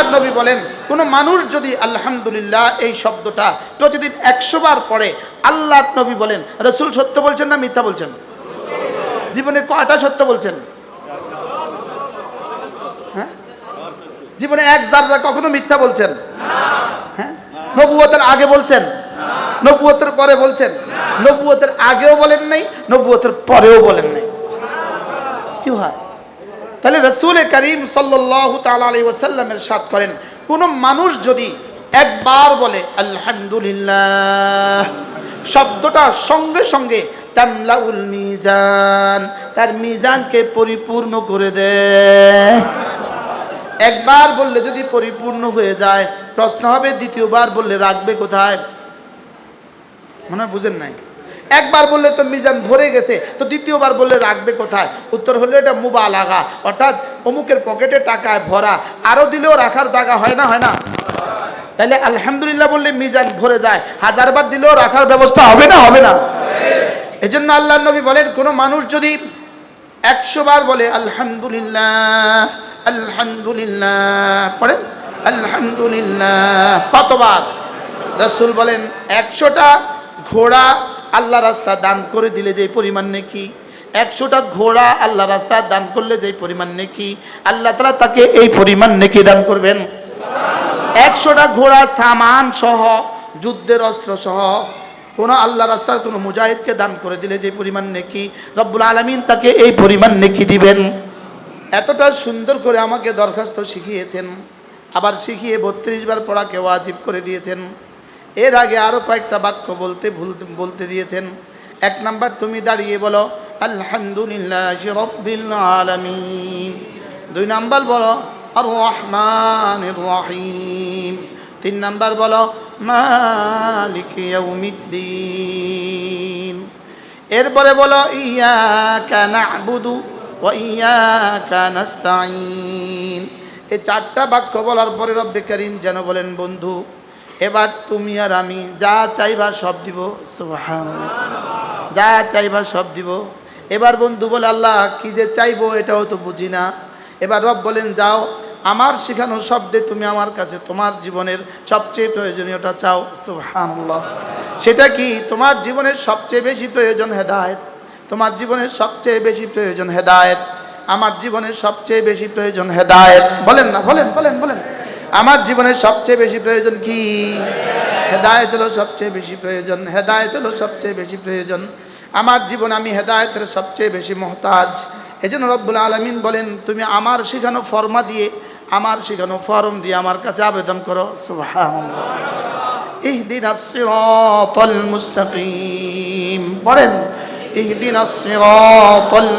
আল্লাহ নবী বলেন, কোনো মানুষ যদি আলহামদুলিল্লাহ এই শব্দটা প্রতিদিন একশো বার পড়ে, আল্লাহ নবী বলেন, রসুল সত্য বলছেন না মিথ্যা বলছেন? জীবনে কয়টা সত্য বলছেন? হ্যাঁ? জীবনে এক জাররা কখনো মিথ্যা বলছেন? হ্যাঁ? নবুয়তের আগে বলছেন? নবুয়তের পরে বলছেন? নবুয়তের আগেও বলেন নাই, নবুয়তের পরেও বলেন নাই। কি হয়? তাহলে রসুল করিম সাল্লাহ তালী ওসাল্লামের সাথ করেন, কোন মানুষ যদি একবার বলে, আলহামদুলিল্লাহ শব্দটা সঙ্গে সঙ্গে তামলাউল মিজান, তার মিজানকে পরিপূর্ণ করে দেয় একবার বললে যদি পরিপূর্ণ হয়ে যায়, প্রশ্ন হবে, দ্বিতীয়বার বললে রাখবে কোথায়? মনে বুঝেন নাই? একবার বললে তো মিজান ভরে গেছে, তো দ্বিতীয়বার বললে রাখবে কোথায়? উত্তর হলো এটা মুবা লাগা অর্থাৎ অমুকের পকেটে টাকায় ভরা আরও দিলেও রাখার জায়গা হয় না হয় না? তাহলে আলহামদুলিল্লাহ বললে মিজান ভরে যায়, হাজারবার দিলেও রাখার ব্যবস্থা হবে না হবে না? এই জন্য আল্লাহ নবী বলেন, কোনো মানুষ যদি একশো বার বলে, আলহামদুলিল্লাহ আলহামদুলিল্লাহ, পড়েন? আলহামদুলিল্লাহ, কতবার? রসুল বলেন, একশোটা ঘোড়া আল্লাহ রাস্তা দান করে দিলে যে পরিমাণ নেকি? একশোটা ঘোড়া আল্লাহ রাস্তা দান করলে যে পরিমাণ নেকি? আল্লাহ তালা তাকে এই পরিমাণ নেকি দান করবেন। একশোটা ঘোড়া সামান সহ, যুদ্ধের অস্ত্র সহ, কোনো আল্লাহ রাস্তার কোনো মুজাহিদকে দান করে দিলে যে পরিমাণ নেকি? রব্বুল আলমিন তাকে এই পরিমাণ নেকি দিবেন। এতটা সুন্দর করে আমাকে দরখাস্ত শিখিয়েছেন। আবার শিখিয়ে বত্রিশ বার পড়াকে ওয়াজিব করে দিয়েছেন। এর আগে আরও কয়েকটা বাক্য বলতে ভুলতে বলতে দিয়েছেন। এক নাম্বার, তুমি দাঁড়িয়ে বলো, আলহামদুলিল্লাহ রব্বিল আলামিন। দুই নাম্বার বলো আর রহমান রহিম। তিন নাম্বার বলো, মালিক ইয়াউমিদ্দিন। এরপরে বলো ইয়া কানা বুধু ও ইয়া কানাস্তাইন এই চারটা বাক্য বলার পরে রব্বে করিম যেন বলেন, বন্ধু এবার তুমি আর আমি যা চাইবা সব দিব। যা চাইবা সব দিব। এবার বন্ধু বলে, আল্লাহ, কি যে চাইব এটাও তো বুঝি না। এবার রব বলেন, যাও, আমার শেখানো শব্দে তুমি আমার কাছে তোমার জীবনের সবচেয়ে প্রয়োজনীয়টা চাও। সুবহানাল্লাহ। সেটা কি? তোমার জীবনের সবচেয়ে বেশি প্রয়োজন হেদায়েত? তোমার জীবনের সবচেয়ে বেশি প্রয়োজন হেদায়েত? আমার জীবনের সবচেয়ে বেশি প্রয়োজন হেদায়েত? বলেন না, বলেন বলেন বলেন। আমার জীবনে সবচেয়ে বেশি প্রয়োজন কি? হেদায়ত হলো সবচেয়ে বেশি প্রয়োজন, হেদায়ত হলো সবচেয়ে বেশি প্রয়োজন। আমার জীবন আমি হেদায়তের সবচেয়ে বেশি মহতাজ। এজন্য রব্বুল আলমিন বলেন, তুমি আমার শেখানো ফর্মা দিয়ে, আমার শেখানো ফর্ম দিয়ে আমার কাছে আবেদন করো। ইহদিন মুস্তাকিম। বলেন, ইহদিন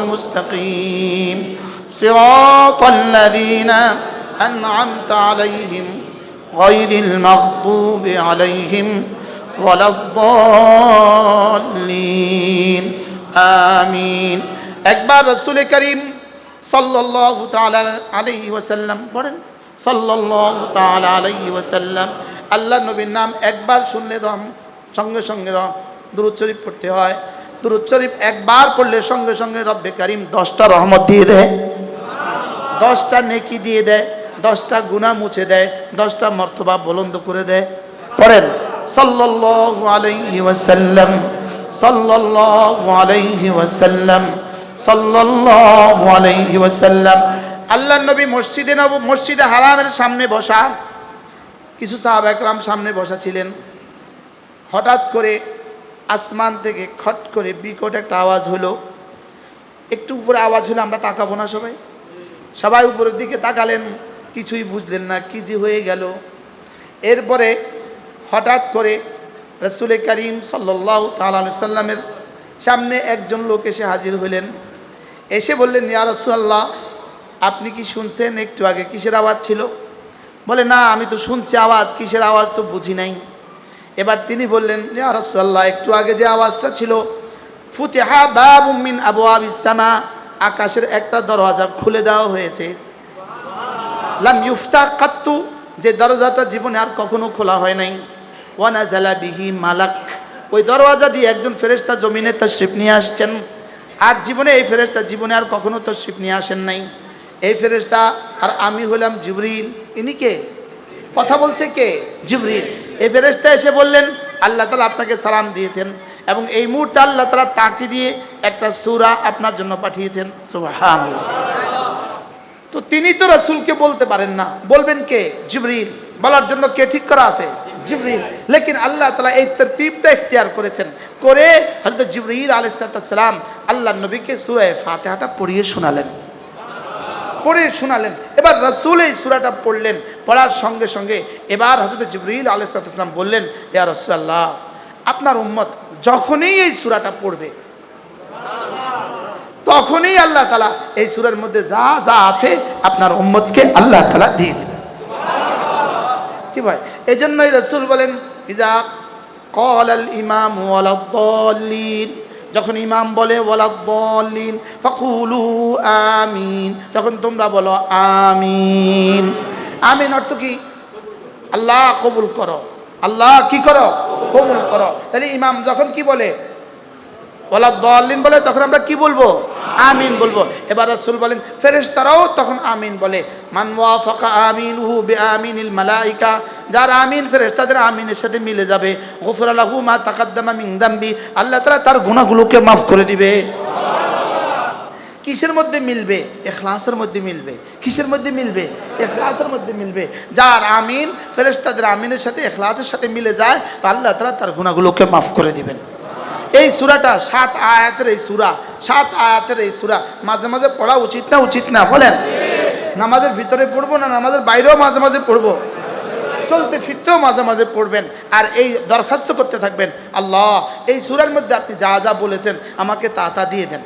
মুস্তাকিম। সিরাতাল্লাযীনা أنعمت عليهم غير المغضوب عليهم ولا الضالين آمين একবার রসুল করিম সাল্লাল্লাহু তাআলা আলাইহি ওয়াসাল্লাম পড়েন সাল্লাল্লাহু তাআলা আলাইহি ওয়াসাল্লাম আল্লাহ নবীর নাম একবার শুনলে রম সঙ্গে সঙ্গে র দুরুদ শরীফ পড়তে হয় দুরুদ শরীফ একবার পড়লে সঙ্গে সঙ্গে রব্বে করিম দশটা রহমত দিয়ে দেয় দশটা নেকি দিয়ে দেয় দশটা গুণা মুছে দেয়, দশটা মর্তবা বলন্দ করে দেয়। পড়েন সাল্লাল্লাহু আলাইহি ওয়াসাল্লাম, সাল্লাল্লাহু আলাইহি ওয়াসাল্লাম, সাল্লাল্লাহু আলাইহি ওয়াসাল্লাম আল্লাহ নবী মসজিদে নব, মসজিদে হারামের সামনে বসা, কিছু সাহাব একরাম সামনে বসা ছিলেন। হঠাৎ করে আসমান থেকে খট করে বিকট একটা আওয়াজ হলো। একটু উপরে আওয়াজ হলো, আমরা তাকাবো না সবাই। সবাই উপরের দিকে তাকালেন। কিছুই বুঝলেন না, কি যে হয়ে গেল। এরপরে হঠাৎ করে রসুল করিম সাল্লাহ সাল্লামের সামনে একজন লোক এসে হাজির হলেন। এসে বললেন, ইয়া রসুল্লাহ আপনি কি শুনছেন? একটু আগে কিসের আওয়াজ ছিল? বলে, না, আমি তো শুনছি আওয়াজ, কিসের আওয়াজ তো বুঝি নাই। এবার তিনি বললেন, ইয়া রসুল্লাহ একটু আগে যে আওয়াজটা ছিল, ফুতেহা বাবুমিন আবু আবিসামা আকাশের একটা দরওয়াজা খুলে দেওয়া হয়েছে। লাম ইউফতা কাত্তু, যে দরজাটা জীবনে আর কখনো খোলা হয় নাই। ওয়ানা জালা বিহি মালাক, ওই দরওয়াজা দিয়ে একজন ফেরেস্তা জমিনে তার শিপ নিয়ে আসছেন। আর জীবনে এই ফেরেস্তা জীবনে আর কখনো তো শিপ নিয়ে আসেন নাই। এই ফেরেস্তা আর আমি হলাম জিবরিল। ইনি কে? কথা বলছে কে? জিবরিল। এই ফেরেশতা এসে বললেন, আল্লাহ তালা আপনাকে সালাম দিয়েছেন এবং এই মুহূর্তে আল্লাহ তালা তাকে দিয়ে একটা সুরা আপনার জন্য পাঠিয়েছেন। সুবহানাল্লাহ। তো তিনি তো রাসূলকে বলতে পারেন না। বলবেন কে? জিবরিল। বলার জন্য কে ঠিক করা আছে? জিবরিল। লেকিন আল্লাহ তালা এই তরতিবটা ইখতিয়ার করেছেন। করে হয়তো জিবরিল আলাইসালাম আল্লাহ নবীকে সূরা ফাতিহাটা পড়িয়ে শোনালেন। পড়ে শোনালেন। এবার রসুল এই সুরাটা পড়লেন। পড়ার সঙ্গে সঙ্গে এবার হজরত জিবরিল আলাইসালাম বললেন, ইয়া রসুল্লাহ আপনার উম্মত যখনই এই সুরাটা পড়বে তখনই আল্লাহ তালা এই সুরের মধ্যে যা যা আছে আপনার উম্মতকে আল্লাহ তালা দিয়ে দেবে কি ভাই? এই জন্যই রসুল বলেন কল আল ইমাম যখন ইমাম বলে ওয়ালাদ্দলিন ফাকুলু আমিন। তখন তোমরা বলো, আমিন। আমিন অর্থ কি? আল্লাহ কবুল করো। আল্লাহ কি করো? কবুল করো। তাহলে ইমাম যখন কি বলে? ওলা দলিন বলে, তখন আমরা কি বলব? আমিন বলব। এবার রাসূল বলেন, ফেরেশতারাও তখন আমিন বলে। মান ওয়াফাকা আমিনহু বিআমিনিল মালাইকা, যার আমিন ফেরেশতাদের আমিনের সাথে মিলে যাবে। গফরা লাহু মা তাকাদ্দামা মিন দামবি, আল্লাহ তাআলা তার গুণাগুলোকে মাফ করে দিবে। কিসের মধ্যে মিলবে? এখলাসের মধ্যে মিলবে। কিসের মধ্যে মিলবে? এখলাসের মধ্যে মিলবে। যার আমিন ফেরেশতাদের আমিনের সাথে, এখলাসের সাথে মিলে যায় আল্লাহ তাআলা তার গুণাগুলোকে মাফ করে দিবেন। এই সুরাটা, সাত আয়াতের এই সুরা, সাত আয়াতের এই সুরা, মাঝে মাঝে পড়া উচিত না উচিত না, বলেন। নামাজের ভিতরে পড়ব না, নামাজের বাইরেও মাঝে মাঝে পড়ব? চলতে ফিরতেও মাঝে মাঝে পড়বেন, আর এই দরখাস্ত করতে থাকবেন, আল্লাহ, এই সুরার মধ্যে আপনি যা যা বলেছেন, আমাকে তা তা দিয়ে দেন।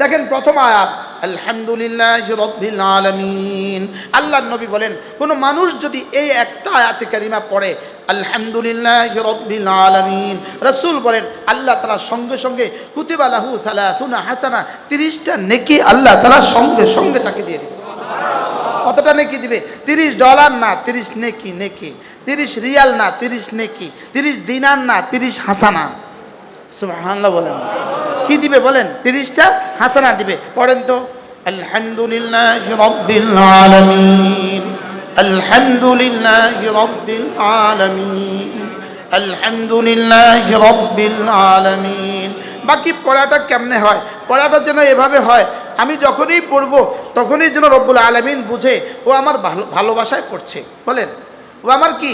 দেখেন প্রথম আয়াত আলহামদুলিল্লাহ রব্বিল আলামিন। আল্লাহর নবী বলেন, কোনো মানুষ যদি এই একটা আয়াতে কারিমা পড়ে, আলহামদুলিল্লাহ রব্বিল আলামিন। রাসূল বলেন, আল্লাহ তাআলা সঙ্গে সঙ্গে কুতিবা লাহু সালাসুনা হাসানা 30টা নেকি আল্লাহ তাআলা সঙ্গে সঙ্গে তাকে দিয়ে দিবে। কতটা নেকি দিবে? 30 ডলার না 30 নেকি নেকি। 30 রিয়াল না 30 নেকি। 30 দিনার না 30 হাসানা। সুবহানাল্লাহ বলেন। কি দিবে বলেন? তিরিশটা হাসানা দিবে। পড়েন তো। আলহামদুলিল্লাহ রব্বিল আলামিন। আলহামদুলিল্লাহ রব্বিল আলামিন। আলহামদুলিল্লাহ রব্বিল আলামিন। বাকি পড়াটা কেমনে হয়? পড়াটা যেন এভাবে হয় আমি যখনই পড়ব তখনই যেন রব্বুল আলমিন বুঝে ও আমার ভালো ভালোবাসায় পড়ছে। বলেন ও আমার কি?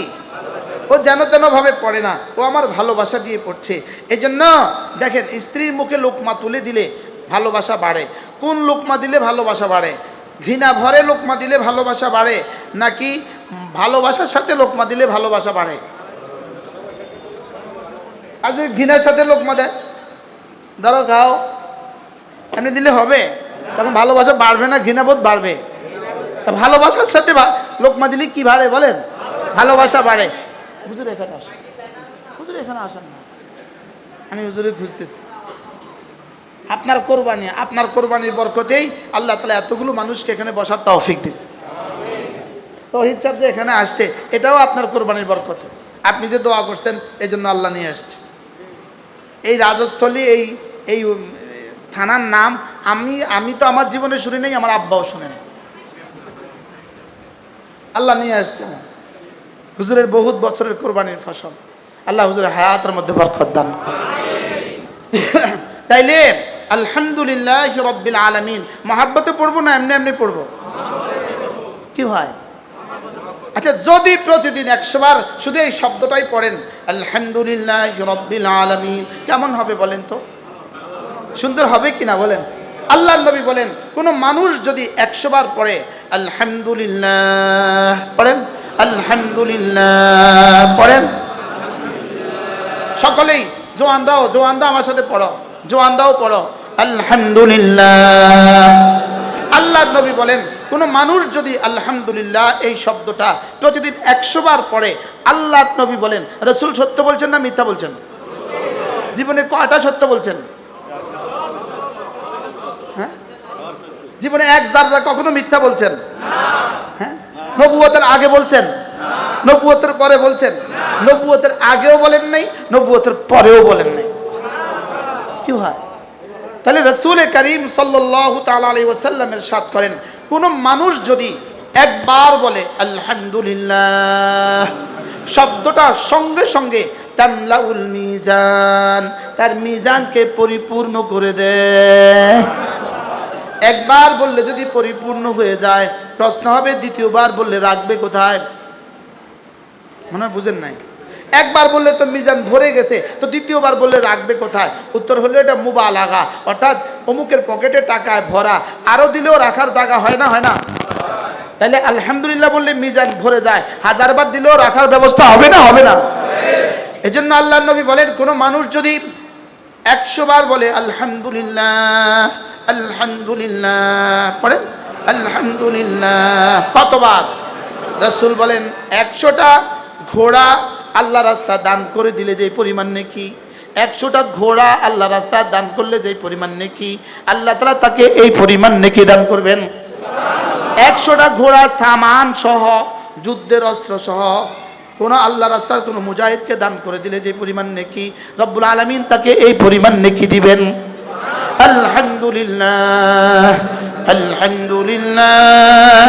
ও যেন তেনভাবে পড়ে না। ও আমার ভালোবাসা দিয়ে পড়ছে। এই জন্য দেখেন, স্ত্রীর মুখে লোকমা তুলে দিলে ভালোবাসা বাড়ে। কোন লোকমা দিলে ভালোবাসা বাড়ে? ঘৃণা ভরে লোকমা দিলে ভালোবাসা বাড়ে, নাকি ভালোবাসার সাথে লোকমা দিলে ভালোবাসা বাড়ে? আর যদি ঘৃণার সাথে লোকমা দেয়? ধরো খাও। এমনি দিলে হবে। তখন ভালোবাসা বাড়বে না, ঘৃণাবোধ বাড়বে। ভালোবাসার সাথে লোকমা দিলে কি বাড়ে বলেন? ভালোবাসা বাড়ে। হুজুর এখানে আসেন। হুজুর এখানে আসেন না। আমি হুজুরে খুঁজতেছি। আপনার কোরবানি, আপনার কোরবানির বরকতেই আল্লাহ তালা এতগুলো মানুষকে এখানে বসার তৌফিক দিচ্ছে তহিদ সাহেব যে এখানে আসছে, এটাও আপনার কোরবানির বরকত। আপনি যে দোয়া করছেন এই জন্য আল্লাহ নিয়ে আসছে। এই রাজস্থলী, এই এই থানার নাম, আমি আমি তো আমার জীবনে শুনি নাই, আমার আব্বাও শুনে নাই। আল্লাহ নিয়ে আসছে। আমার। হুজুরের বহুত বছরের কোরবানির ফসল। আল্লাহ হুজুরের হায়াতের মধ্যে বরকত দান তাইলে, আলহামদুলিল্লাহ রব্বিল আলামিন। মহাব্বতে পড়ব না এমনি এমনি পড়ব? কি হয় আচ্ছা যদি প্রতিদিন একশোবার শুধু এই শব্দটাই পড়েন, আলহামদুলিল্লাহ রব্বিল আলামিন, কেমন হবে বলেন তো? সুন্দর হবে কি না বলেন? আল্লাহ নবী বলেন, কোনো মানুষ যদি একশোবার পড়ে, আলহামদুলিল্লাহ, পড়েন? আলহামদুলিল্লাহ। পড়েন? সকলেই জোয়ানরাও জোয়ানরা আমার সাথে পড়ো। জোয়ানরাও পড়ো। আলহামদুলিল্লাহ। আল্লাহ নবী বলেন, কোনো মানুষ যদি আলহামদুলিল্লাহ এই শব্দটা প্রতিদিন একশো বার পড়ে আল্লাহ নবী বলেন, রসুল সত্য বলছেন না মিথ্যা বলছেন? জীবনে কয়টা সত্য বলছেন? হ্যাঁ? জীবনে এক জাররা কখনো মিথ্যা বলছেন? হ্যাঁ নবুয়তের আগে বলছেন? নবুয়তের পরে বলছেন? নবুয়তের আগেও বলেন নাই, নবুয়তের পরেও বলেন নাই। কি হয় তাহলে রসুল করিম সাল্লাহ তালা ওসাল্লামের সাথ করেন, কোনো মানুষ যদি একবার বলে, আলহামদুলিল্লাহ শব্দটা সঙ্গে সঙ্গে তামলাউল মিজান, তার মিজানকে পরিপূর্ণ করে দেয়। একবার বললে যদি পরিপূর্ণ হয়ে যায় প্রশ্ন হবে, দ্বিতীয়বার বললে রাখবে কোথায়? মনে হয় বুঝেন নাই। একবার বললে তো মিজান ভরে গেছে, তো দ্বিতীয়বার বললে রাখবে কোথায়? উত্তর হলো এটা মুবা লাগা অর্থাৎ অমুকের পকেটে টাকায় ভরা আরও দিলেও রাখার জায়গা হয় না হয় না? তাহলে আলহামদুলিল্লাহ বললে মিজান ভরে যায়, হাজারবার দিলেও রাখার ব্যবস্থা হবে না হবে না? এজন্য আল্লাহ নবী বলেন, কোনো মানুষ যদি একশো বার বলে, আলহামদুলিল্লাহ আলহামদুলিল্লাহ, পড়েন? আলহামদুলিল্লাহ। কতবার? রসুল বলেন, একশোটা ঘোড়া আল্লাহ রাস্তা দান করে দিলে যে পরিমাণ নেকি। একশোটা ঘোড়া আল্লাহ রাস্তা দান করলে যে পরিমাণ নেকি। আল্লাহ তালা তাকে এই পরিমাণ নেকি দান করবেন। একশোটা ঘোড়া সামান সহ, যুদ্ধের অস্ত্র সহ, কোনো আল্লাহ রাস্তার কোনো মুজাহিদকে দান করে দিলে যে পরিমাণ নেকি, রব্বুল আলমিন তাকে এই পরিমাণ নেকি দিবেন। আলহামদুলিল্লাহ। আলহামদুলিল্লাহ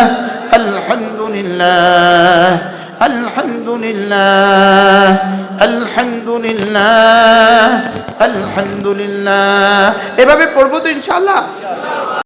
الحمد لله الحمد لله এভাবে পড়ব তো ইনশাআল্লাহ।